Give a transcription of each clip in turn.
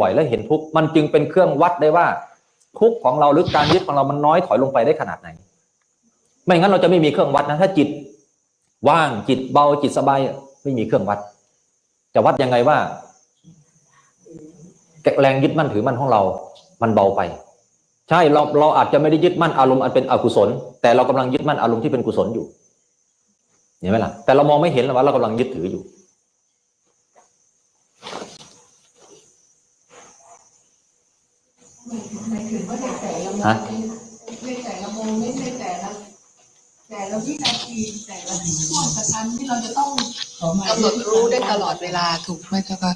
บ่อยๆ แล้วเห็นทุกข์มันจึงเป็นเครื่องวัดได้ว่า ทุกข์ของเราหรือการยึดของเรามันน้อยถอยลงไปได้ขนาดไหน ไม่งั้นเราจะไม่มีเครื่องวัดนะถ้าจิต ว่างจิตเบาจิตสบายไม่มีเครื่องวัด จะวัดยังไงว่าแรงยึดมั่นถือมั่นของเรา มันเบาไป ใช่เราเราอาจจะไม่ได้ยึดมั่นอารมณ์อันเป็นอกุศล แต่เรากำลังยึดมั่นอารมณ์ที่เป็นกุศลอยู่เห็นไหมล่ะแต่เรามองไม่เห็นว่าเรากำลังยึดถืออยู่ หมายถึงว่าในแต่ละโมฮะเมนต์ในแต่ละโมเมนต์ในแต่ละแต่ละวินาทีแต่ละช่วงกระชั้นที่เราจะต้องกำหนดรู้ได้ตลอดเวลาถูกไหมเจ้าค่ะ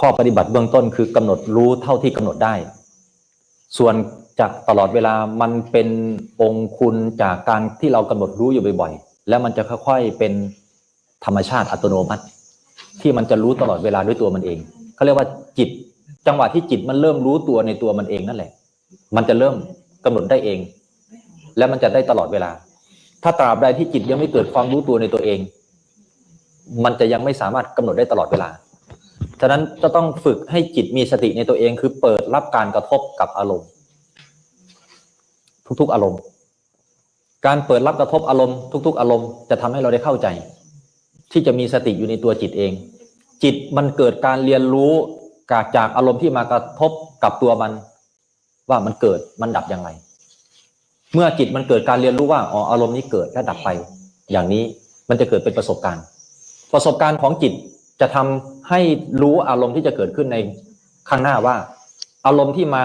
ข้อปฏิบัติเบื้องต้นคือกำหนดรู้เท่าที่กำหนดได้ ส่วนจากตลอดเวลามันเป็นองค์คุณจากการที่เรากำหนดรู้อยู่บ่อยๆ แล้วมันจะค่อยๆเป็นธรรมชาติอัตโนมัติ ที่มันจะรู้ตลอดเวลาด้วยตัวมันเองเขาเรียกว่าจิต จังหวะที่จิตมันเริ่มรู้ตัวในตัวมันเองนั่นแหละ มันจะเริ่มกำหนดได้เอง และมันจะได้ตลอดเวลา ถ้าตราบใดที่จิตยังไม่เกิดความรู้ตัวในตัวเอง มันจะยังไม่สามารถกำหนดได้ตลอดเวลา ฉะนั้นจะต้องฝึกให้จิตมีสติในตัวเอง คือเปิดรับการกระทบกับอารมณ์ ทุกๆอารมณ์ การเปิดรับกระทบอารมณ์ทุก ๆ อารมณ์จะทำให้เราได้เข้าใจ ที่จะมีสติอยู่ในตัวจิตเอง จิตมันเกิดการเรียนรู้ จากจากอารมณ์ที่มากระทบกับตัวมัน ว่ามันเกิดมันดับอย่างไร เมื่อจิตมันเกิดการเรียนรู้ว่าอ๋ออารมณ์นี้เกิดและดับไป อย่างนี้มันจะเกิดเป็นประสบการณ์ ประสบการณ์ของจิตจะทำให้รู้อารมณ์ที่จะเกิดขึ้นในข้างหน้าว่า อารมณ์ที่มา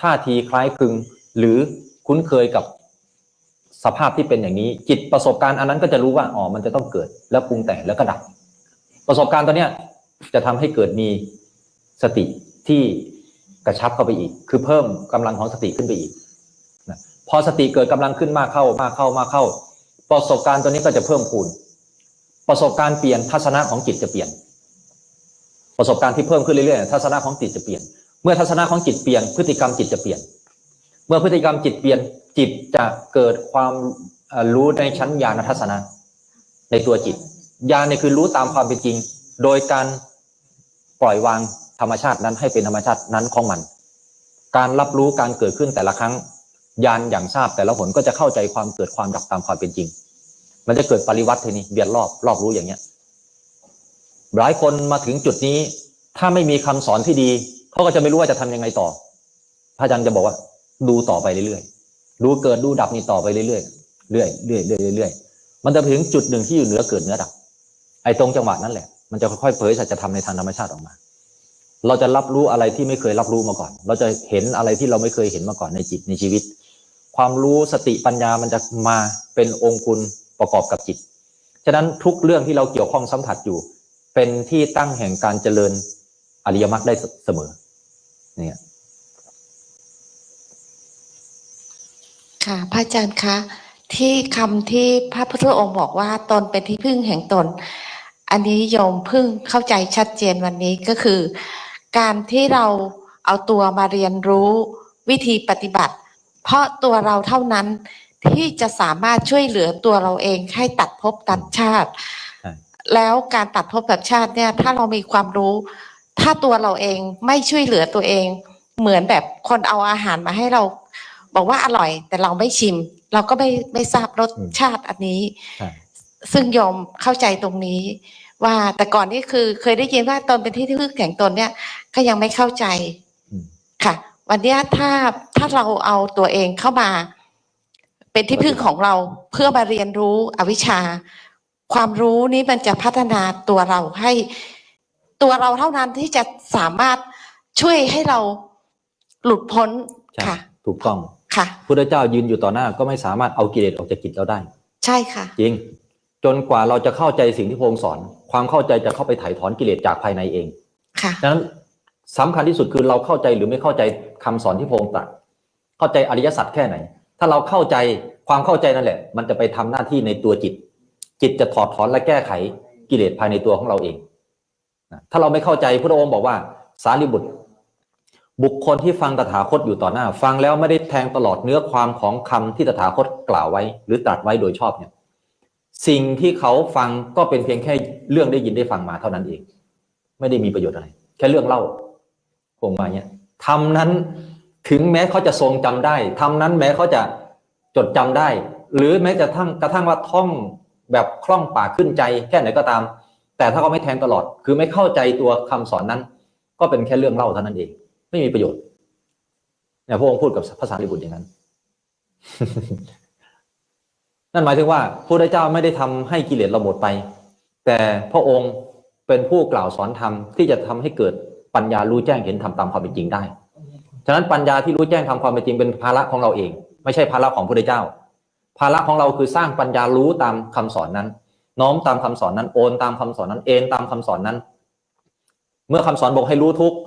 ท่าทีคล้ายคลึง หรือคุ้นเคยกับสภาพที่เป็นอย่างนี้ จิตประสบการณ์อันนั้นก็จะรู้ว่าอ๋อมันจะต้องเกิดแล้วปรุงแต่งแล้วก็ดับ ประสบการณ์ตัวเนี้ยจะทำให้เกิดมี สติที่กระชับเข้าไปอีก คือเพิ่มกำลังของสติขึ้นไปอีกนะพอสติเกิดกำลังขึ้นมากเข้ามากเข้ามากเข้า ประสบการณ์ตัวนี้ก็จะเพิ่มพูน ประสบการณ์เปลี่ยนทัศนะของจิตจะเปลี่ยน ประสบการณ์ที่เพิ่มขึ้นเรื่อยๆทัศนะของจิตจะเปลี่ยน เมื่อทัศนะของจิตเปลี่ยน พฤติกรรมจิตจะเปลี่ยน เมื่อพฤติกรรมจิตเปลี่ยนจิตจะเกิดความรู้ในชั้นญาณทัศนะในตัวจิตญาณเนี่ยคือรู้ตามความเป็นจริง โดยการปล่อยวาง ธรรมชาตินั้นให้เป็นธรรมชาตินั้นของมัน การรับรู้การเกิดขึ้นแต่ละครั้งญาณอย่างทราบแต่ละหนก็จะเข้าใจความเกิดความดับตามความเป็นจริง มันจะเกิดปริวัติทีนี้เบียดรอบรอบรู้อย่างเงี้ยหลายคนมาถึงจุดนี้ ถ้าไม่มีคำสอนที่ดีเขาก็จะไม่รู้ว่าจะทำยังไงต่อ พระอาจารย์จะบอกว่า ดูต่อไปเรื่อยๆดูเกิดดูดับนี่ต่อไปเรื่อยๆเรื่อยๆเรื่อยๆเรื่อยๆเรื่อยมันจะถึงจุดหนึ่งที่อยู่เหนือเกิดเหนือดับ ไอ้ตรงจังหวะนั้นแหละ มันจะค่อยๆเผยสัจธรรมในทางธรรมชาติออกมา เราจะรับรู้อะไรที่ไม่เคยรับรู้มาก่อน เราจะเห็นอะไรที่เราไม่เคยเห็นมาก่อนในจิตในชีวิต ความรู้สติปัญญามันจะมาเป็นองค์คุณประกอบกับจิต ฉะนั้นทุกเรื่องที่เราเกี่ยวข้องสัมผัสอยู่ เป็นที่ตั้งแห่งการเจริญอริยมรรคได้เสมอ เนี่ยค่ะพระอาจารย์คะที่คำที่พระพุทธองค์บอกว่าตนเป็นที่พึ่งแห่งตน อันนี้โยมพิ่งเข้าใจชัดเจนวันนี้ก็คือ การที่เราเอาตัวมาเรียนรู้วิธีปฏิบัติ เพราะตัวเราเท่านั้นที่จะสามารถช่วยเหลือตัวเราเองให้ตัดภพตัดชาติใช่แล้วการตัดภพตัดชาติเนี่ยถ้าเรามีความรู้ ถ้าตัวเราเองไม่ช่วยเหลือตัวเอง เหมือนแบบคนเอาอาหารมาให้เรา บอกว่าอร่อย แต่เราไม่ชิม เราก็ไม่ไม่ทราบรสชาติอันนี้ใช่ซึ่งโยมเข้าใจตรงนี้ ว่าแต่ก่อนนี่คือเคยได้ยินว่าตนเป็นที่พึ่งแห่งตนเนี่ยก็ยังไม่เข้าใจอืมค่ะ วันเนี้ยถ้าถ้าเราเอาตัวเองเข้ามา เป็นที่พึ่งของเราเพื่อมาเรียนรู้อวิชชา ความรู้นี้มันจะพัฒนาตัวเราให้ตัวเราเท่านั้นที่จะสามารถช่วยให้เราหลุดพ้นใช่ค่ะ ถูกต้องค่ะพุทธเจ้ายืนอยู่ต่อหน้าก็ไม่สามารถเอากิเลสออกจากจิตเราได้ ใช่ค่ะ จริง จนกว่าเราจะเข้าใจสิ่งที่พระองค์สอน ความเข้าใจจะเข้าไปถ่ายถอนกิเลสจากภายในเองค่ะดังนั้นสำคัญที่สุดคือเราเข้าใจหรือไม่เข้าใจคำสอนที่พระองค์ตรัสเข้าใจอริยสัจแค่ไหน ถ้าเราเข้าใจความเข้าใจนั่นแหละ มันจะไปทำหน้าที่ในตัวจิต จิตจะถอดถอนและแก้ไขกิเลสภายในตัวของเราเองนะถ้าเราไม่เข้าใจพระองค์บอกว่า สารีบุตร บุคคลที่ฟังตถาคตอยู่ต่อหน้า ฟังแล้วไม่ได้แทงตลอดเนื้อความของคำที่ตถาคตกล่าวไว้ หรือตรัสไว้โดยชอบเนี่ย สิ่งที่เขาฟังก็เป็นเพียงแค่เรื่องได้ยินได้ฟังมาเท่านั้นเอง ไม่ได้มีประโยชน์อะไร แค่เรื่องเล่าพวกมาเนี่ยทำนั้นถึงแม้เขาจะทรงจำได้ทำนั้นแม้เขาจะจดจำได้ หรือแม้จะทั้งกระทั่งว่าท่องแบบคล่องปากขึ้นใจ แค่ไหนก็ตาม แต่ถ้าเขาไม่แทงตลอด คือไม่เข้าใจตัวคำสอนนั้น ก็เป็นแค่เรื่องเล่าเท่านั้นเอง ไม่มีประโยชน์เนี่ยพระองค์พูดกับภาษาลิบุตรอย่างนั้น นั่นหมายถึงว่าพระพุทธเจ้าไม่ได้ทำให้กิเลสเราหมดไป แต่พระองค์เป็นผู้กล่าวสอนธรรมที่จะทำให้เกิดปัญญารู้แจ้งเห็นธรรมตามความเป็นจริงได้ ฉะนั้นปัญญาที่รู้แจ้งทำความเป็นจริงเป็นภาระของเราเอง ไม่ใช่ภาระของพระเจ้า ภาระของเราคือสร้างปัญญารู้ตามคำสอนนั้น น้อมตามคำสอนนั้นโอนตามคำสอนนั้นเอ็นตามคำสอนนั้น เมื่อคำสอนบอกให้รู้ทุกข์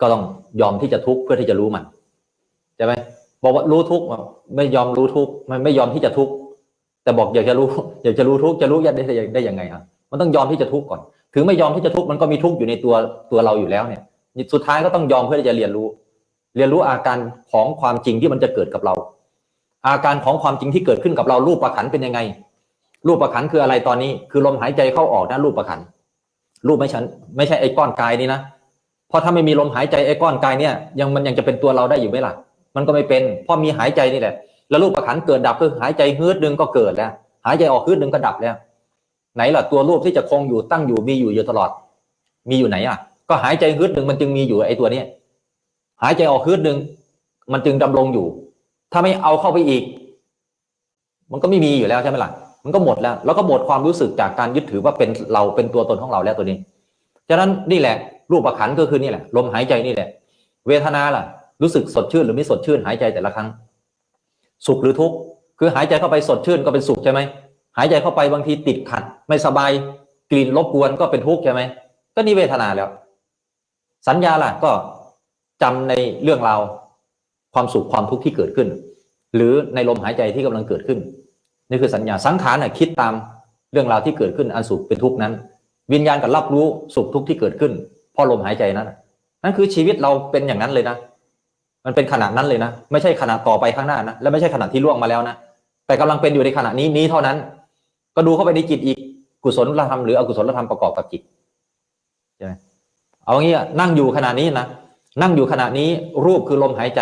ก็ต้องยอมที่จะทุกข์เพื่อที่จะรู้มันใช่ไหม บอกว่ารู้ทุกข์ไม่ยอมรู้ทุกข์ไม่ไม่ยอมที่จะทุกข์แต่บอกอยากจะรู้อยากจะรู้ทุกข์จะรู้ได้ได้ได้ยังไงอะมันต้องยอมที่จะทุกข์ก่อน ถึงไม่ยอมที่จะทุกข์มันก็มีทุกข์อยู่ในตัวตัวเราอยู่แล้วเนี่ยสุดท้ายก็ต้องยอมเพื่อที่จะเรียนรู้ เรียนรู้อาการของความจริงที่มันจะเกิดกับเรา อาการของความจริงที่เกิดขึ้นกับเรารูปประขันเป็นยังไง รูปประขันคืออะไรตอนนี้ คือลมหายใจเข้าออกนะรูปประขันรูปไม่ใช่ไม่ใช่ไอ้ก้อนกายนี่นะเพราะถ้าไม่มีลมหายใจไอ้ก้อนกายเนี่ย ยังมันยังจะเป็นตัวเราได้อยู่ไหมล่ะ มันก็ไม่เป็นเพราะมีหายใจนี่แหละ แล้วรูปประขันเกิดดับคือหายใจฮืดหนึ่งก็เกิดแล้ว หายใจออกฮืดหนึ่งก็ดับแล้ว ไหนล่ะตัวรูปที่จะคงอยู่ตั้งอยู่มีอยู่อยู่ตลอด มีอยู่ไหนอะ ก็หายใจฮืดหนึ่งมันจึงมีอยู่ไอ้ตัวเนี้ยหายใจออกฮืดหนึ่งมันจึงดำรงอยู่ ถ้าไม่เอาเข้าไปอีก มันก็ไม่มีอยู่แล้วใช่ไหมล่ะมันก็หมดแล้ว แล้วก็หมดความรู้สึกจากการยึดถือว่าเป็นเราเป็นตัวตนของเราแล้วตัวนี้ ฉะนั้นนี่แหละ รูปประขันก็คือนี่แหละ ลมหายใจนี่แหละ เวทนาล่ะ รู้สึกสดชื่นหรือไม่สดชื่นหายใจแต่ละครั้ง สุขหรือทุกข์คือหายใจเข้าไปสดชื่นก็เป็นสุขใช่ไหมหายใจเข้าไปบางทีติดขัด ไม่สบายกลิ่นรบกวนก็เป็นทุกข์ใช่ไหมก็นี่เวทนาแล้ว สัญญาล่ะก็จำในเรื่องราวความสุขความทุกข์ที่เกิดขึ้น หรือในลมหายใจที่กำลังเกิดขึ้น นี่คือสัญญาสังขารน่ะคิดตามเรื่องราวที่เกิดขึ้นอันสุขเป็นทุกข์นั้น วิญญาณก็รับรู้สุขทุกข์ที่เกิดขึ้นพราะลมหายใจนั้นนั่นคือชีวิตเราเป็นอย่างนั้นเลยนะ มันเป็นขณะนั้นเลยนะ ไม่ใช่ขณะต่อไปข้างหน้านะ และไม่ใช่ขณะที่ล่วงมาแล้วนะ แต่กำลังเป็นอยู่ในขณะนี้นี้เท่านั้น ก็ดูเข้าไปในจิตอีก กุศลธรรมหรืออกุศลธรรมประกอบกับจิตใช่ไหมเอางี้นั่งอยู่ขณะนี้นะ นั่งอยู่ขณะนี้รูปคือลมหายใจ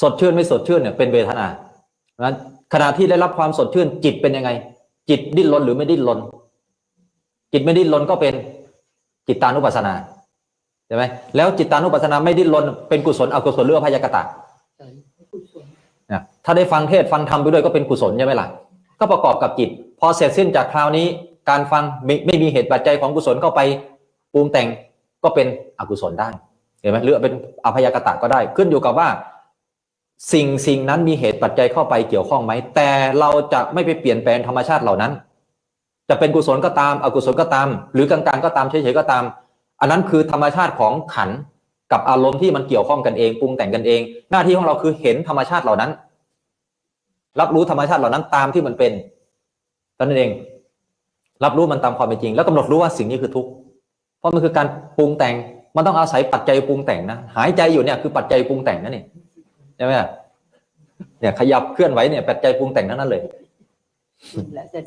สดชื่นไม่สดชื่นเนี่ยเป็นเวทนานะขณะที่ได้รับความสดชื่น จิตเป็นยังไง จิตดิ้นรนหรือไม่ดิ้นรน จิตไม่ดิ้นรนก็เป็นจิตตานุปัสสนา ใช่ไหมแล้วจิตตานุปัสสนาไม่ดิ้นรนเป็นกุศลอกุศลหรืออภัยกตะนะถ้าได้ฟังเทศน์ฟังธรรมไปด้วยก็เป็นกุศลใช่ไหมล่ะก็ประกอบกับจิต พอเสร็จสิ้นจากคราวนี้การฟังไม่ไม่มีเหตุปัจจัยของกุศลเข้าไปปรุงแต่งก็เป็นอกุศลได้เห็นไหมหรือเป็นอภัยกตะก็ได้ ขึ้นอยู่กับว่า สิ่งสิ่งนั้นมีเหตุปัจจัยเข้าไปเกี่ยวข้องไหมแต่เราจะไม่ไปเปลี่ยนแปลงธรรมชาติเหล่านั้น จะเป็นกุศลก็ตาม อกุศลก็ตาม หรือกลางๆก็ตามเฉยๆก็ตาม อันนั้นคือธรรมชาติของขันกับอารมณ์ที่มันเกี่ยวข้องกันเองปรุงแต่งกันเอง หน้าที่ของเราคือเห็นธรรมชาติเหล่านั้น รับรู้ธรรมชาติเหล่านั้นตามที่มันเป็นตอนนั้นเอง รับรู้มันตามความเป็นจริง แล้วกำหนดรู้ว่าสิ่งนี้คือทุกข์เพราะมันคือการปรุงแต่งมันต้องอาศัยปัจจัยปรุงแต่งนะหายใจอยู่เนี่ยคือปัจจัยปรุงแต่งนั่นเองใช่ไหมเนี่ยขยับเคลื่อนไหวเนี่ยปัจจัยปรุงแต่งทั้งนั้นเลยและอาจา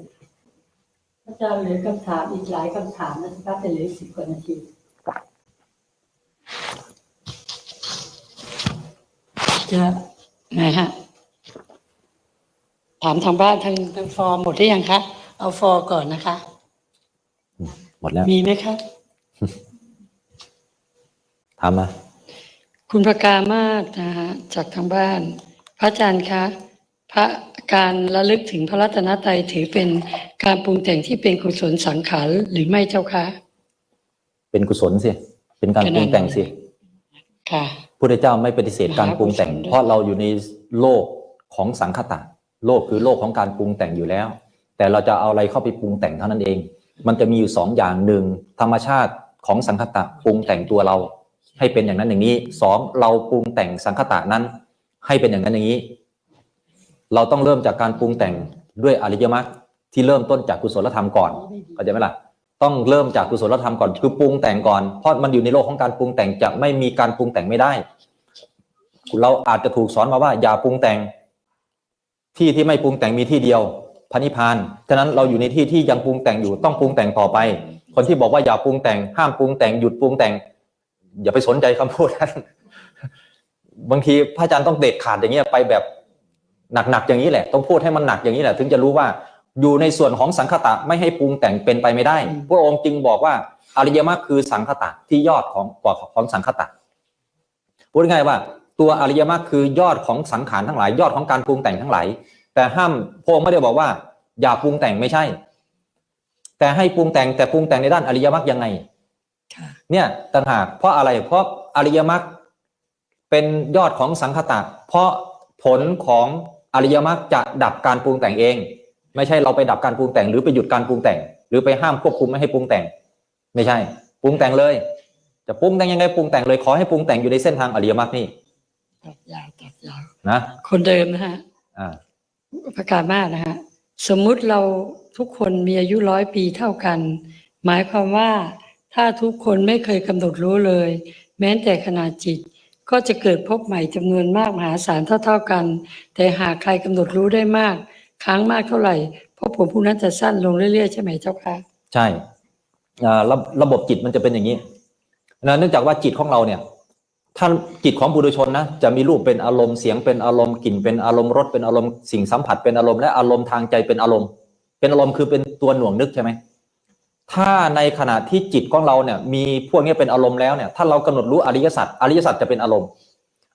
รย์เหลือคำถามอีกหลายคำถามนะครับจะเหลือสิบกว่านาที จะไหนฮะ ถามทางบ้านทางทางฟอร์มหมดหรือยังคะ เอาฟอร์ก่อนนะคะ หมดแล้ว มีไหมคะถามมา คุณประกามาศนะฮะจากทางบ้าน พระอาจารย์คะ พระการระลึกถึงพระรัตนตรัยถือเป็นการปรุงแต่งที่เป็นกุศลสังขารหรือไม่เจ้าคะ เป็นกุศลสิ เป็นการปรุงแต่งสิค่ะพุทธเจ้าไม่ปฏิเสธการปรุงแต่งมหากุศลด้วยเพราะเราอยู่ในโลกของสังคตะ โลกคือโลกของการปรุงแต่งอยู่แล้ว แต่เราจะเอาอะไรเข้าไปปรุงแต่งเท่านั้นเอง มันจะมีอยู่สองอย่างหนึ่งธรรมชาติของสังคตะปรุงแต่งตัวเรา ให้เป็นอย่างนั้นอย่างนี้สองเราปรุงแต่งสังคตะนั้น ให้เป็นอย่างนั้นอย่างนี้ เราต้องเริ่มจากการปรุงแต่งด้วยอริยมรรคที่เริ่มต้นจากกุศลธรรมก่อนเข้าใจไหมล่ะ ต้องเริ่มจากกุศลธรรมก่อนคือปรุงแต่งก่อนเพราะมันอยู่ในโลกของการปรุงแต่งจะไม่มีการปรุงแต่งไม่ได้ เราอาจจะถูกสอนมาว่า อย่าปรุงแต่ง ที่ที่ไม่ปรุงแต่งมีที่เดียวพระนิพพานฉะนั้นเราอยู่ในที่ที่ยังปรุงแต่งอยู่ต้องปรุงแต่งต่อไป คนที่บอกว่าอย่าปรุงแต่ง ห้ามปรุงแต่งหยุดปรุงแต่ง อย่าไปสนใจคำพูดนั้นบางทีพระอาจารย์ต้องเด็ดขาดอย่างเงี้ยไปแบบหนักๆอย่างนี้แหละ ต้องพูดให้มันหนักอย่างนี้แหละ ถึงจะรู้ว่า อยู่ในส่วนของสังคตะไม่ให้ปรุงแต่งเป็นไปไม่ได้ พระองค์จึงบอกว่าอริยมรรคคือสังคตะที่ยอดของกว่าของสังคตะพูดง่ายๆว่า ตัวอริยมรรคคือยอดของสังขารทั้งหลาย ยอดของการปรุงแต่งทั้งหลาย แต่ห้ามพระองค์ไม่ได้บอกว่า อย่าปรุงแต่งไม่ใช่ แต่ให้ปรุงแต่งแต่ปรุงแต่งในด้านอริยมรรคยังไงค่ะเนี่ยต่างหากเพราะอะไรเพราะอริยมรรคเป็นยอดของสังคตะเพราะผลของอริยมรรคจะดับการปรุงแต่งเอง ไม่ใช่เราไปดับการปรุงแต่ง หรือไปหยุดการปรุงแต่ง หรือไปห้ามควบคุมไม่ให้ปรุงแต่ง ไม่ใช่ปรุงแต่งเลย จะปรุงแต่งยังไงปรุงแต่งเลยขอให้ปรุงแต่งอยู่ในเส้นทางอริยมรรคนี่ตัดยาวตัดยาวนะคนเดิมนะฮะอ่าประกาศมากนะฮะสมมุติเราทุกคนมีอายุร้อยปีเท่ากัน หมายความว่าถ้าทุกคนไม่เคยกำหนดรู้เลย แม้แต่ขนาดจิต ก็จะเกิดพบใหม่จำนวนมากมหาศาลเท่าๆกัน แต่หากใครกำหนดรู้ได้มาก ครั้งมากเท่าไหร่พบผมผู้นั้นจะสั้นลงเรื่อยๆใช่ไหมเจ้าค่ะใช่ระระบบจิตมันจะเป็นอย่างนี้นะเนื่องจากว่าจิตของเราเนี่ยท่านจิตของบุรุชนนะจะมีรูปเป็นอารมณ์เสียงเป็นอารมณ์กลิ่นเป็นอารมณ์รสเป็นอารมณ์สิ่งสัมผัสเป็นอารมณ์และอารมณ์ทางใจเป็นอารมณ์ เป็นอารมณ์คือเป็นตัวหน่วงนึกใช่ไหมถ้าในขณะที่จิตของเราเนี่ย มีพวกนี้เป็นอารมณ์แล้วเนี่ยถ้าเรากำหนดรู้อริยสัจอริยสัจจะเป็นอารมณ์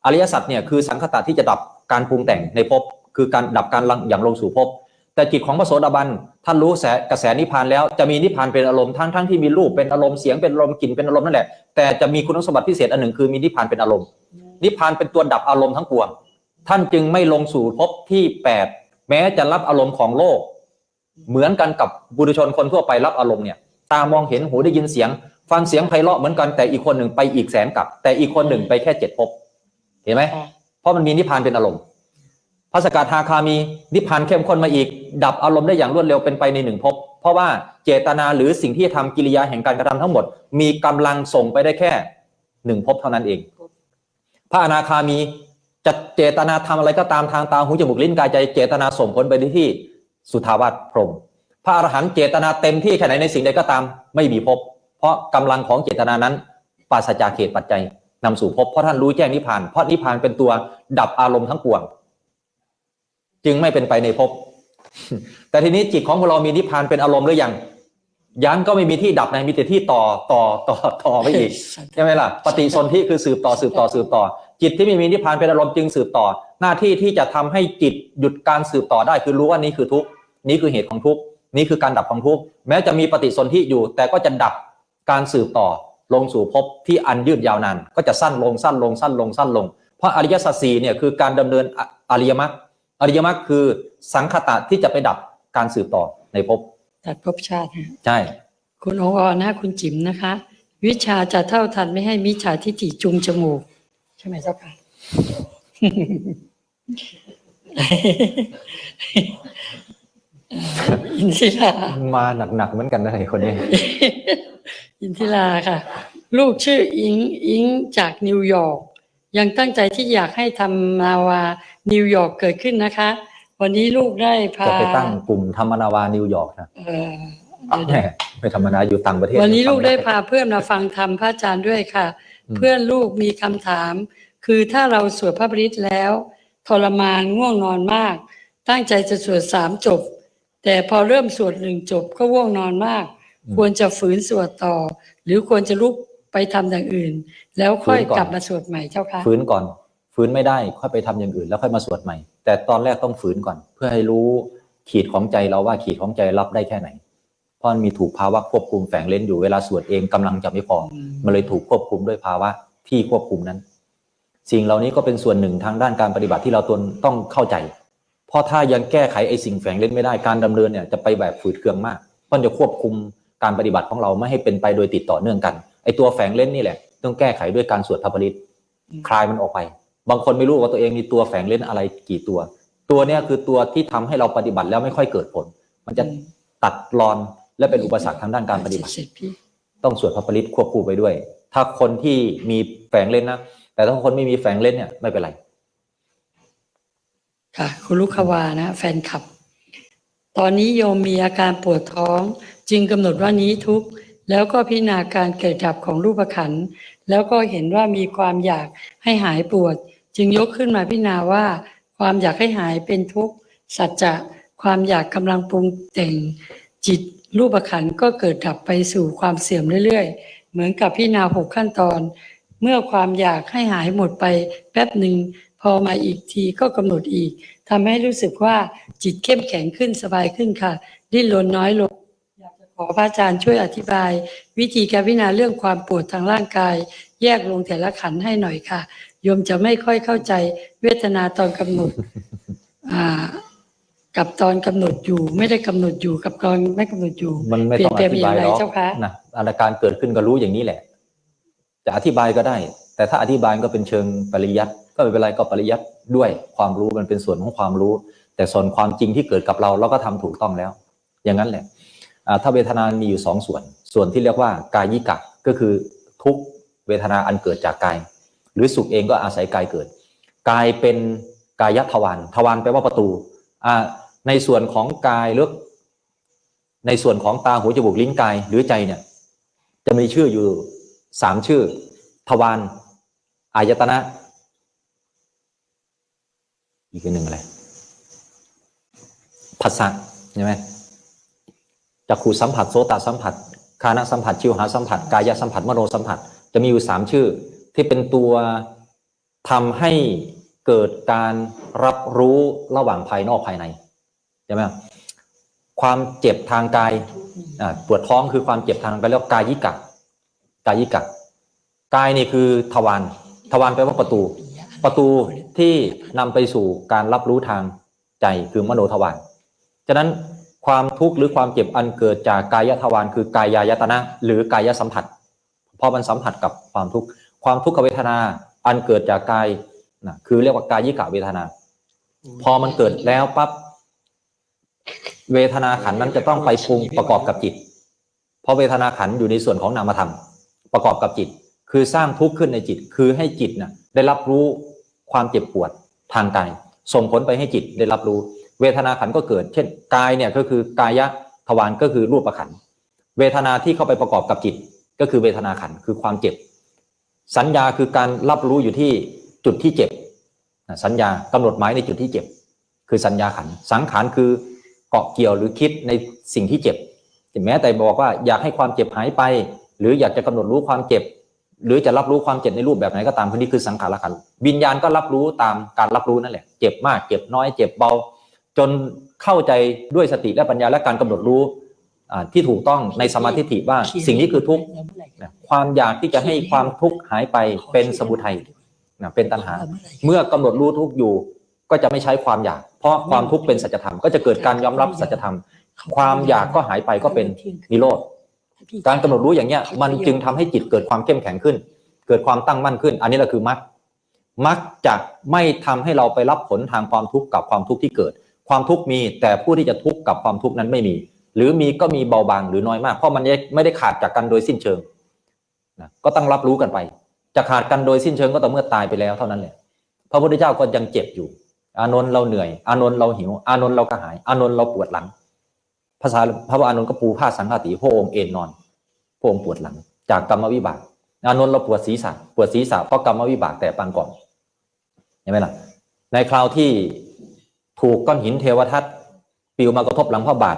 อริยสัจเนี่ยคือสังคตะที่จะดับการปรุงแต่งในภพ คือการดับการลังอย่างลงสู่ภพแต่จิตของพระโสดาบันท่านรู้แสกระแสนิพพานแล้วจะมีนิพพานเป็นอารมณ์ทั้งทั้งที่มีรูปเป็นอารมณ์เสียงเป็นอารมณ์กลิ่นเป็นอารมณ์นั่นแหละแต่จะมีคุณสมบัติพิเศษอันหนึ่งคือมีนิพพานเป็นอารมณ์ นิพพานเป็นตัวดับอารมณ์ทั้งปวง ท่านจึงไม่ลงสู่ภพที่แปดแม้จะรับอารมณ์ของโลก เหมือนกันกับบุรุชนคนทั่วไปรับอารมณ์เนี่ยตามองเห็นหูได้ยินเสียง ฟังเสียงไพเราะเหมือนกันแต่อีกคนหนึ่งไปอีกแสนกับ แต่อีกคนหนึ่งไปแค่เจ็ดภพเห็นไหมเพราะมันมีนิพพานเป็นอารมณ์ พระสกทาคามีนิพพานเข้มข้นมาอีก ดับอารมณ์ได้อย่างรวดเร็วเป็นไปในหนึ่งภพเพราะว่าเจตนาหรือสิ่งที่ทำกิริยาแห่งการกระทำทั้งหมด มีกำลังส่งไปได้แค่หนึ่งภพเท่านั้นเอง พระอนาคามีจะเจตนาทำอะไรก็ตามทางตาหูจมูกลิ้นกายใจ เจตนาส่งผลไปที่สุทาวาสพรหมพระอรหันต์เจตนาเต็มที่แค่ไหนในสิ่งใดก็ตามไม่มีภพเพราะกำลังของเจตนานั้นปราศจากเหตุปัจจัยนำสู่ภพเพราะท่านรู้แจ้งนิพพานเพราะนิพพานเป็นตัวดับอารมณ์ทั้งปวง จึงไม่เป็นไปในภพแต่ทีนี้จิตของพวกเรามีนิพพานเป็นอารมณ์หรือยังยังก็ไม่มีที่ดับนะมีแต่ที่ต่อต่อต่อต่อไปอีกใช่ไหมล่ะปฏิสนธิคือสืบต่อสืบต่อสืบต่อ จิตที่ไม่มีนิพพานเป็นอารมณ์จึงสืบต่อ หน้าที่ที่จะทำให้จิตหยุดการสืบต่อได้คือรู้ว่านี้คือทุกข์นี้คือเหตุของทุกข์นี้คือการดับของทุกข์แม้จะมีปฏิสนธิอยู่ แต่ก็จะดับการสืบต่อ ลงสู่ภพที่อันยืดยาวนานก็จะสั้นลงสั้นลงสั้นลงสั้นลง เพราะอริยสัจสี่เนี่ยคือการดำเนินออริยมรรค อริยมรรคคือสังคตะที่จะไปดับการสืบต่อในภพตัดภพชาติฮะใช่ คุณองค์อนะคุณจิ๋มนะคะ วิชาจะเท่าทันไม่ให้มิจฉาทิฏฐิจุงจมูก ใช่ไหมเจ้าค่ะ อินทิรามาหนักๆเหมือนกันนะไอ้คนนี้ อินทิราค่ะ ลูกชื่ออิงอิงจากนิวยอร์กยังตั้งใจที่อยากให้ทำนาวา นิวยอร์กเกิดขึ้นนะคะ วันนี้ลูกได้พาจะไปตั้งกลุ่มธรรมนาวานิวยอร์กนะเอ่อแหมไม่ธรรมดาอยู่ต่างประเทศ วันนี้ยังลูกฟังได้พาเพื่อนมาฟังธรรมพระอาจารย์ด้วยค่ะอืมเพื่อนลูกมีคำถาม คือถ้าเราสวดพระปริตแล้ว ทรมานง่วงนอนมาก ตั้งใจจะสวดสามจบ แต่พอเริ่มสวดหนึ่งจบก็ง่วงนอนมาก ควรจะฝืนสวดต่อ หรือควรจะลุกไปทำอย่างอื่น แล้วค่อยกลับมาสวดใหม่เจ้าค่ะฝืนก่อน ฝืนไม่ได้ค่อยไปทำอย่างอื่น แล้วค่อยมาสวดใหม่ แต่ตอนแรกต้องฝืนก่อน เพื่อให้รู้ขีดของใจเราว่าขีดของใจรับได้แค่ไหน เพราะมันมีถูกภาวะควบคุมแฝงเล่นอยู่เวลาสวดเองกำลังจะไม่พอมันเลยถูกควบคุมด้วยภาวะที่ควบคุมนั้น สิ่งเหล่านี้ก็เป็นส่วนหนึ่งทางด้านการปฏิบัติที่เราตนต้องเข้าใจ เพราะถ้ายังแก้ไขไอ้สิ่งแฝงเล่นไม่ได้การดำเนินเนี่ยจะไปแบบฝืดเคืองมากเพราะมันจะควบคุมการปฏิบัติของเราไม่ให้เป็นไปโดยติดต่อเนื่องกันไอ้ตัวแฝงเล่นนี่แหละ ต้องแก้ไขด้วยการสวดพระปริตคลายมันออกไป บางคนไม่รู้ว่าตัวเองมีตัวแฝงเล่นอะไรกี่ตัว ตัวเนี้ยคือตัวที่ทำให้เราปฏิบัติแล้วไม่ค่อยเกิดผล มันจะอืมตัดรอนและเป็นอุปสรรคทางด้านการปฏิบัติเสร็จพี่ต้องสวดพระปริตควบคู่ไปด้วย ถ้าคนที่มีแฝงเล่นนะแต่ถ้าคนไม่มีแฝงเล่นเนี่ยไม่เป็นไรค่ะคุณลูกควานะ แฟนคลับ ตอนนี้โยมมีอาการปวดท้อง จึงกำหนดว่านี้ทุกข์แล้วก็พิจารณาการเกิดดับของรูปขันธ์แล้วก็เห็นว่ามีความอยากให้หายปวด จึงยกขึ้นมาพิจารณาว่า ความอยากให้หายเป็นทุกข์สัจจะความอยากกำลังปรุงแต่งจิตรูปขันก็เกิดดับไปสู่ความเสื่อมเรื่อยๆ เหมือนกับพิจารณาหกขั้นตอน เมื่อความอยากให้หายหมดไปแป๊บหนึ่งพอมาอีกทีก็กำหนดอีกทำให้รู้สึกว่าจิตเข้มแข็งขึ้นสบายขึ้นค่ะ ดิ้นรนน้อยลงอยากจะขอพระอาจารย์ช่วยอธิบาย วิธีการพิจารณาเรื่องความปวดทางร่างกาย แยกลงแต่ละขันให้หน่อยค่ะ โยมจะไม่ค่อยเข้าใจเวทนาตอนกำหนดอ่ากับตอนกำหนดอยู่ ไม่ได้กำหนดอยู่กับตอนไม่กำหนดอยู่ มันไม่เปลี่ต้ยอนงแปลองธิบายเป็นอย่างไรหรอกเจ้าคะนะอาการเกิดขึ้นก็รู้อย่างนี้แหละ จะอธิบายก็ได้ แต่ถ้าอธิบายก็เป็นเชิงปริยัติก็ไม่เป็นไรก็ปริยัติด้วยความรู้มันเป็นส่วนของความรู้ แต่ส่วนความจริงที่เกิดกับเราเราก็ทำถูกต้องแล้ว อย่างนั้นแหละอ่าถ้าเวทนามีอยู่สองส่วน ส่วนที่เรียกว่ากายิกะก็คือทุกเวทนาอันเกิดจากกาย หรือสุขเองก็อาศัยกายเกิด กายเป็นกายทวารทวารแปลว่าประตูในส่วนของกายหรือในส่วนของตาหูจมูกลิ้นกายหรือใจเนี่ยจะมีชื่ออยู่สามชื่อ ทวารอายตนะ อีกหนึ่งอะไรผัสสะใช่ไหมจักขูสัมผัสโสตสัมผัสคานะสัมผัสชิวหาสัมผัส กายสัมผัสมโนสัมผัส จะมีอยู่สามชื่อ ที่เป็นตัวทำให้เกิดการรับรู้ระหว่างภายนอกภายในใช่ไหมความเจ็บทางกายปวดท้องคือความเจ็บทางกายเรียกว่ากายิกะกายิกะกายนี่คือทวารทวารแปลว่าประตู ประตูที่นำไปสู่การรับรู้ทางใจคือมโนทวารฉะนั้นความทุกข์หรือความเจ็บอันเกิดจากกายทวารคือกายายตนะ หรือกายสัมผัสพอมันสัมผัสกับความทุกข์ ความทุกขเวทนา อันเกิดจากกายนะคือเรียกว่ากายิกะเวทนา พอมันเกิดแล้วปั๊บเวทนาขันธ์นั้นจะต้องไปปรุงประกอบกับจิต เพราะเวทนาขันธ์อยู่ในส่วนของนามธรรม ประกอบกับจิต คือสร้างทุกข์ขึ้นในจิต คือให้จิตน่ะได้รับรู้ความเจ็บปวดทางกายส่งผลไปให้จิตได้รับรู้ เวทนาขันธ์ก็เกิด เช่นกายเนี่ยก็คือกายะทวารก็คือรูปประขันธ์เวทนาที่เข้าไปประกอบกับจิต ก็คือเวทนาขันธ์คือความเจ็บ สัญญาคือการรับรู้อยู่ที่จุดที่เจ็บ สัญญากำหนดหมายในจุดที่เจ็บ คือสัญญาขัน สังขารคือเกาะเกี่ยวหรือคิดในสิ่งที่เจ็บแม้แต่บอกว่าอยากให้ความเจ็บหายไป หรืออยากจะกำหนดรู้ความเจ็บ หรือจะรับรู้ความเจ็บในรูปแบบไหนก็ตามคนนี้คือสังขารขัน วิญญาณก็รับรู้ตามการรับรู้นั่นแหละ เจ็บมาก เจ็บน้อย เจ็บเบา จนเข้าใจด้วยสติและปัญญาและการกำหนดรู้ ที่ถูกต้องในสมาธิฐิว่าสิ่งนี้คือทุกข์ความอยากที่จะให้ความทุกข์หายไปเป็นสมุทัยเป็นตัณหา เมื่อกำหนดรู้ทุกข์อยู่ ก็จะไม่ใช้ความอยาก เพราะความทุกข์เป็นสัจธรรมก็จะเกิดการยอมรับสัจธรรม ความอยากก็หายไปก็เป็นนิโรธการกำหนดรู้อย่างเนี้ยมันจึงทำให้จิตเกิดความเข้มแข็งขึ้น เกิดความตั้งมั่นขึ้น อันนี้แหละคือมรรคมรรคจะไม่ทำให้เราไปรับผลทางความทุกข์กับความทุกข์ที่เกิด ความทุกข์มีแต่ผู้ที่จะทุกข์กับความทุกข์นั้นไม่มี หรือมีก็มีเบาบางหรือน้อยมาก เพราะมันไม่ได้ขาดจากกันโดยสิ้นเชิงนะก็ต้องรับรู้กันไป จะขาดกันโดยสิ้นเชิงก็ต่อเมื่อตายไปแล้วเท่านั้นแหละพระพุทธเจ้าก็ยังเจ็บอยู่ อานนท์เราเหนื่อย อานนท์เราหิว อานนท์เรากระหาย อานนท์เราปวดหลัง ภาษาพระอานนท์ก็ปูผ้าสังฆาติพระองค์เอนนอนพระองค์ปวดหลัง จากกรรมวิบาก อานนท์เราปวดศีรษะ ปวดศีรษะเพราะกรรมวิบากแต่ปางก่อนเห็นไหมล่ะ ในคราวที่ถูกก้อนหินเทวทัตปลิวมากระทบหลังพระบาท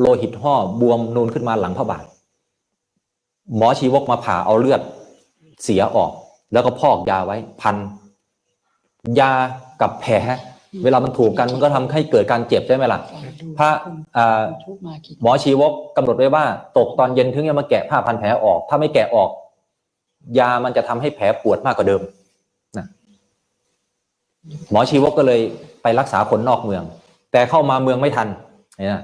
โลหิตห่อบวมนูนขึ้นมาหลังพระบาท หมอชีวกมาผ่าเอาเลือดเสียออก แล้วก็พอกยาไว้พัน ยากับแผลเวลามันถูกกันมันก็ทำให้เกิดการเจ็บใช่ไหมล่ะ พระอ่าหมอชีวกกำหนดไว้ว่า ตกตอนเย็นถึงจะมาแกะผ้าพันแผลออก ถ้าไม่แกะออก ยามันจะทำให้แผลปวดมากกว่าเดิมนะหมอชีวกก็เลยไปรักษาคนนอกเมือง แต่เข้ามาเมืองไม่ทันเนี่ย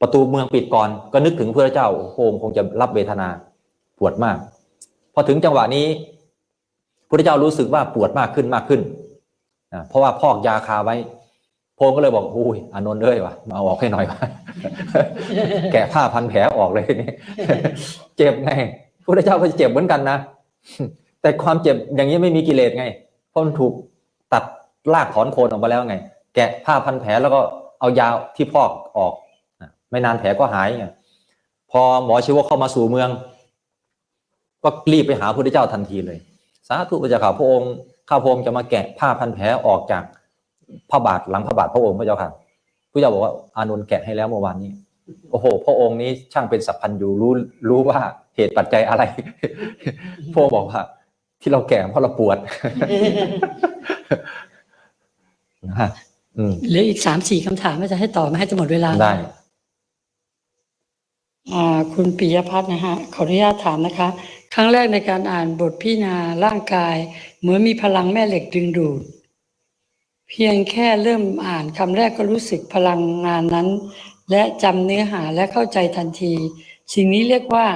ประตูเมืองปิดก่อนก็นึกถึงพระเจ้าโอ้โหคงจะรับเวทนาปวดมาก พอถึงจังหวะนี้พระเจ้ารู้สึกว่าปวดมากขึ้นมากขึ้นนะเพราะว่าพอกยาคาไว้พงก็เลยบอกอุ้ยอานนท์เอ้ยวะมาเอาออกให้หน่อยวะแกะผ้าพันแผลออกเลยนี่เจ็บไงพระเจ้าก็เจ็บเหมือนกันนะแต่ความเจ็บอย่างนี้ไม่มีกิเลสไงเพราะมันถูกตัดรากถอนโคนออกมาแล้วไง แกะผ้าพันแผลแล้วก็เอายาที่พอกออก ไม่นานแผลก็หายไงพอหมอชีวกเข้ามาสู่เมือง ก็รีบไปหาพระพุทธเจ้าทันทีเลย สาธุพระเจ้าค่ะพระองค์ข้าพระองค์จะมาแกะผ้าพันแผลออกจากพระบาทหลังพระบาทพระองค์พระเจ้าค่ะพระเจ้าบอกว่าอานนท์แกะให้แล้วเมื่อวานนี้ โอ้โห พระองค์นี้ช่างเป็นสัพพันยูรู้รู้ว่าเหตุปัจจัยอะไรพระองค์บอกว่า ที่เราแก่เพราะเราปวดนะฮะอืมเหลืออีกสามสี่คำถามว่าจะให้ตอบไหมให้จะหมดเวลาได้อ่า คุณปิยพัฒน์นะฮะขออนุญาตถามนะคะ ครั้งแรกในการอ่านบทพิจารณาร่างกาย เหมือนมีพลังแม่เหล็กดึงดูด เพียงแค่เริ่มอ่านคำแรกก็รู้สึกพลังงานนั้น และจำเนื้อหาและเข้าใจทันที สิ่งนี้เรียกว่า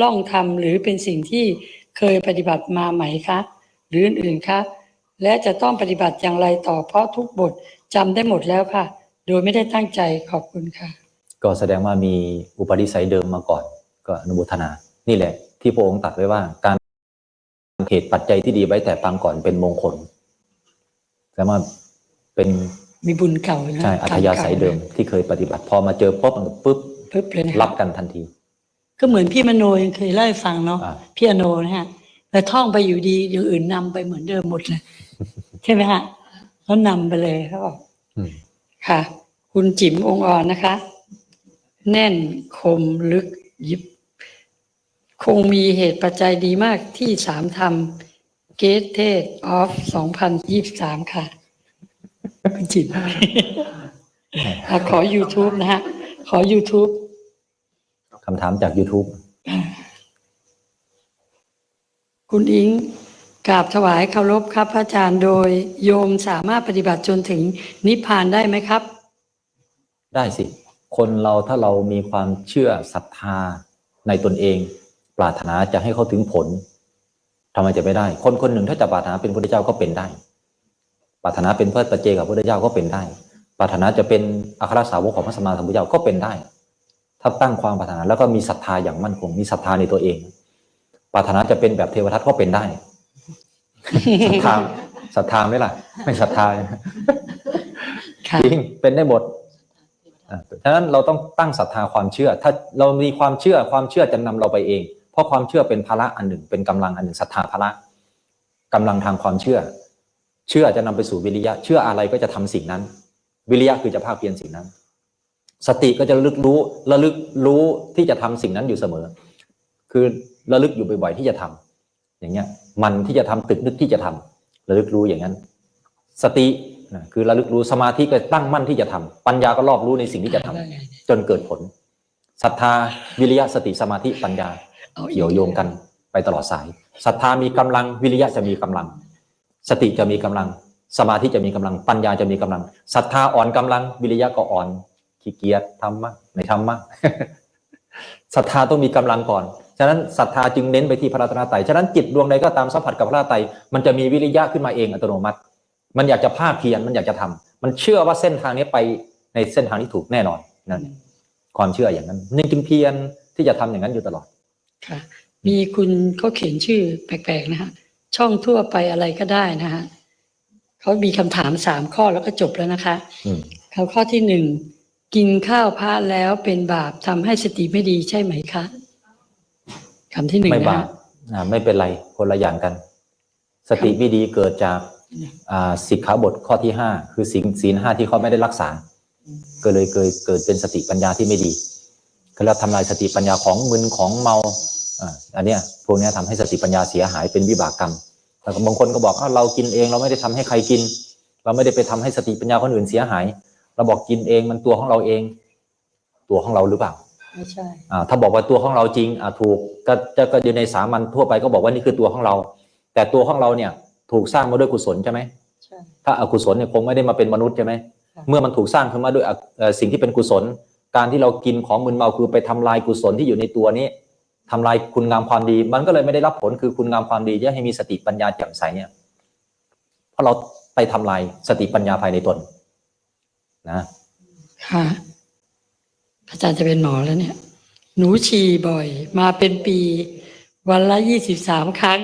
ล่องทำหรือเป็นสิ่งที่เคยปฏิบัติมาไหมคะหรืออื่นๆคะและจะต้องปฏิบัติอย่างไรต่อเพราะทุกบทจำได้หมดแล้วค่ะ โดยไม่ได้ตั้งใจขอบคุณค่ะ ก็แสดงว่ามีอุปนิสัยเดิมมาก่อน ก็อนุโมทนา นี่แหละ ที่พระองค์ตรัดไว้ว่าการเหตุปัจจัยที่ดีไว้แต่ปางก่อนเป็นมงคลแสดงว่าเป็นมีบุญเก่านะใช่อัธยาศัยเดิมที่เคยปฏิบัติ พอมาเจอปุ๊บมันก็ปุ๊บปึ๊บเลยนะรับกันทันที ก็เหมือนพี่มโนยังเคยเล่าให้ฟังเนาะอ่าพี่อโนนะฮะแล้วท่องไปอยู่ดีอย่างอื่นนำไปเหมือนเดิมหมดเลยใช่ไหมฮะเขานำไปเลยเขาบอกอืมค่ะ คุณจิ๋มองค์อ่อนนะคะ แน่นคมลึกยิบ คงมีเหตุปัจจัยดีมากที่สามทำเกตเทศออฟสองพันยี่สามค่ะคุณจิ๋มอะขอ YouTube นะฮะ ขอ YouTube คำถามจาก YouTube คุณอิงกราบถวายเคารพครับพระอาจารย์โดยโยมสามารถปฏิบัติจนถึงนิพพานได้ไหมครับ ได้สิ คนเราถ้าเรามีความเชื่อศรัทธาในตนเอง ปรารถนาจะให้เขาถึงผลทำไมจะไม่ได้ คนคนหนึ่งถ้าจะปรารถนาเป็นพระเจ้าก็เป็นได้ ปรารถนาเป็นพระปัจเจกับพระเจ้าก็เป็นได้ ปรารถนาจะเป็นอัครสาวกของพระสัมมาสัมพุทธเจ้าก็เป็นได้ ถ้าตั้งความปรารถนาแล้วก็มีศรัทธาอย่างมั่นคง มีศรัทธาในตัวเอง ปรารถนาจะเป็นแบบเทวทัตก็เป็นได้ศรัทธาศรัทธาไหมล่ะ ไม่ศรัทธาค่ะจริงเป็นได้หมดอ่า ฉะนั้นเราต้องตั้งศรัทธาความเชื่อ ถ้าเรามีความเชื่อความเชื่อจะนำเราไปเอง เพราะความเชื่อเป็นภาระอันหนึ่ง เป็นกำลังอันหนึ่งศรัทธาภาระกำลังทางความเชื่อ เชื่อจะนำไปสู่วิริยะ เชื่ออะไรก็จะทำสิ่งนั้น วิริยะคือจะภาคเพียรสิ่งนั้น สติก็จะระลึกรู้ระลึกรู้ที่จะทำสิ่งนั้นอยู่เสมอ คือระลึกอยู่บ่อยๆที่จะทำอย่างเงี้ย มันที่จะทำตึกนึกที่จะทำระลึกรู้อย่างนั้น สติ นะคือระลึกรู้สมาธิก็ตั้งมั่นที่จะทำปัญญาก็รอบรู้ในสิ่งที่จะทำจนเกิดผลศรัทธาวิริยะสติสมาธิปัญญาเอาอีกเกี่ยวโยงกันไปตลอดสายศรัทธามีกำลังวิริยะจะมีกำลัง สติจะมีกำลัง สมาธิจะมีกำลัง ปัญญาจะมีกำลังศรัทธาอ่อนกำลัง วิริยะก็อ่อนขี้เกียจทำมั่งไม่ทำมั่งศรัทธาต้องมีกำลังก่อนฉะนั้นศรัทธาจึงเน้นไปที่พระรัตนตรัยฉะนั้นจิตดวงใดก็ตามสัมผัสกับพระรัตนตรัยมันจะมีวิริยะขึ้นมาเองอัตโนมัติ มันอยากจะภาคเพียรมันอยากจะทำมันเชื่อว่าเส้นทางนี้ไปในเส้นทางที่ถูกแน่นอนนั่นความเชื่ออย่างนั้นนี่จึงเพียรที่จะทำอย่างนั้นอยู่ตลอดค่ะมีคุณเขาเขียนชื่อแปลกๆนะฮะช่องทั่วไปอะไรก็ได้นะฮะเขามีคำถามสามข้อแล้วก็จบแล้วนะคะอืมเขาข้อที่หนึ่งกินข้าวพระแล้วเป็นบาปทำให้สติไม่ดีใช่ไหมคะคำที่หนึ่งไม่นะบาฮะปอ่าไม่เป็นไรคนละอย่างกัน สติไม่ดีเกิดจากอ่า สิกขาบทข้อที่ห้าคือศีลศีลห้าที่เขาไม่ได้รักษา ก็เลยเกิดเกิดเป็นสติปัญญาที่ไม่ดีคือเราทำลายสติปัญญาของมึนของเมาอ่าอันเนี้ยพวกเนี้ยทำให้สติปัญญาเสียหายเป็นวิบากกรรมแล้วก็บางคนก็บอกอ้าวเรากินเอง เราไม่ได้ทำให้ใครกิน เราไม่ได้ไปทำให้สติปัญญาคนอื่นเสียหาย เราบอกกินเองมันตัวของเราเอง ตัวของเราหรือเปล่าไม่ใช่อ่าถ้าบอกว่าตัวของเราจริงอ่าถูกก็จะก็อยู่ในสามัญทั่วไปก็บอกว่านี่คือตัวของเรา แต่ตัวของเราเนี่ย ถูกสร้างมาด้วยกุศลใช่ไหมใช่ถ้าอกุศลเนี่ยคงไม่ได้มาเป็นมนุษย์ใช่ไหมค่ะเมื่อมันถูกสร้างขึ้นมาด้วยอะเอ่อสิ่งที่เป็นกุศล การที่เรากินของมึนเมาคือไปทำลายกุศลที่อยู่ในตัวนี้ทำลายคุณงามความดี มันก็เลยไม่ได้รับผลคือคุณงามความดีที่ให้มีสติปัญญาแจ่มใสเนี่ยเพราะเราไปทำลายสติปัญญาภายในตน นะ ค่ะอาจารย์จะเป็นหมอแล้วเนี่ย หนูฉี่บ่อย มาเป็นปี วันละยี่สิบสามครั้ง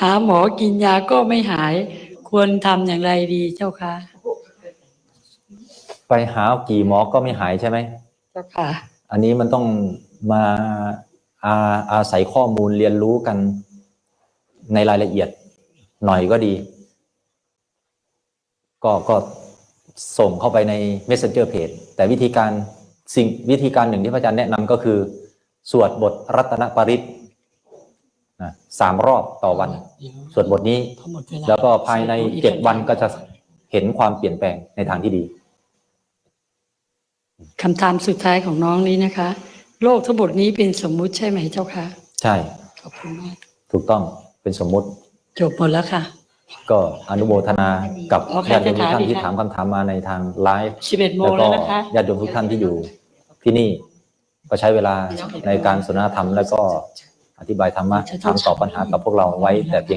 หาหมอกินยาก็ไม่หาย ควรทำอย่างไรดีเจ้าคะไปหากี่หมอก็ไม่หายใช่ไหม เจ้าค่ะ อันนี้มันต้องมาอาอาศัยข้อมูลเรียนรู้กันในรายละเอียดหน่อยก็ดี ก็ก็ส่งเข้าไปใน messenger page แต่วิธีการสิ่งวิธีการหนึ่งที่พระอาจารย์แนะนำก็คือ สวดบทรัตนปริต นะสามรอบต่อวัน สวดบทนี้ทั้งหมดเาแล้วก็ภายในเจ็ดวันก็จะเห็นความเปลี่ยนแปลงในทางที่ดีคำถามสุดท้ายของน้องนี้นะคะ โลกทั้งหมดนี้เป็นสมมุติใช่ไหมเจ้าคะใช่ขอบคุณมากถูกต้องเป็นสมมุติจบหมดแล้วค่ะ ก็อนุโมทนากับโอเคญาติโยมทุกท่านจะถามอีกที่ค่ะถามคำถามมาในทางไลฟ์11โมแล้วงก็แล้วนะคะญาติโยมทุกท่านที่อยู่ที่นี่ก็ใช้เวลาในการสนทนาธรรมแล้วก็ อธิบายธรรมะถามตอบปัญหากับพวกเราไว้แต่เพียง